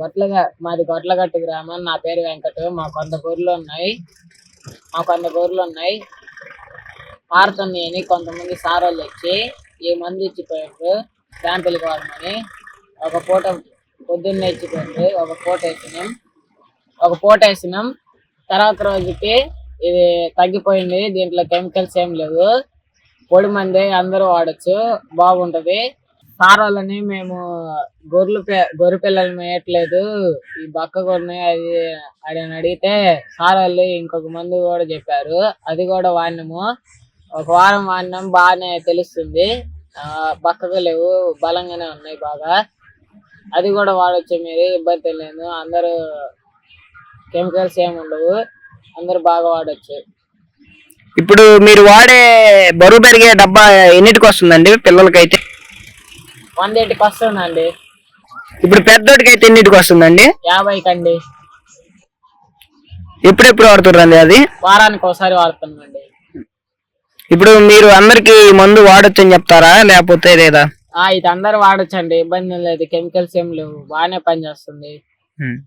గొట్లగా మాది గొట్లగట్టు గ్రామం. నా పేరు వెంకట. మా కొంత గొర్రెలు ఉన్నాయి. మా కొంత గొర్రెలు ఉన్నాయి. మారుతున్నాయని కొంతమంది సారోళ్ళు వచ్చి ఈ మంది ఇచ్చిపోయారు క్యాంపులకి వాడమని ఒక పూట పొద్దున్నే ఇచ్చిపోయింది ఒక పూట వేసినాం. ఒక పూట వేసినాం. తర్వాత రోజుకి ఇది తగ్గిపోయింది. దీంట్లో కెమికల్స్ ఏం లేవు. పొడి మంది అందరూ వాడచ్చు. బాగుంటది. సార్ వాళ్ళని మేము గొర్రెలు గొర్రె పిల్లలు మేయట్లేదు. ఈ బక్క గొర్రెని అది అని అడిగితే సారాలు ఇంకొక మంది కూడా చెప్పారు. అది కూడా వాడినాము. ఒక వారం వాడినాం బాగానే తెలుస్తుంది. ఆ, బక్కగా లేవు బలంగానే ఉన్నాయి బాగా. అది కూడా వాడచ్చు మీరు ఇబ్బంది లేదు అందరూ కెమికల్స్ ఏమి ఉండవు. అందరూ బాగా వాడచ్చు. ఇప్పుడు మీరు వాడే బరువు పెరిగే డబ్బా ఎన్నిటికి వస్తుందండి పిల్లలకైతే? వంద ఎయిట్కి వస్తుందండి ఇప్పుడు పెద్దోడికి అయితే ఎన్నిటికి వస్తుందండి యాభై కండి ఎప్పుడెప్పుడు వాడుతుర్రండి అది? వారానికి ఒకసారి వాడుతున్నామండి. ఇప్పుడు మీరు అందరికి మందు వాడొచ్చు అని చెప్తారా? లేకపోతే లేదా? ఆ ఇది అందరు వాడచ్చండి. ఇబ్బంది లేదు. కెమికల్స్ ఏం లేవు. బాగానే పనిచేస్తుంది. ఉమ్.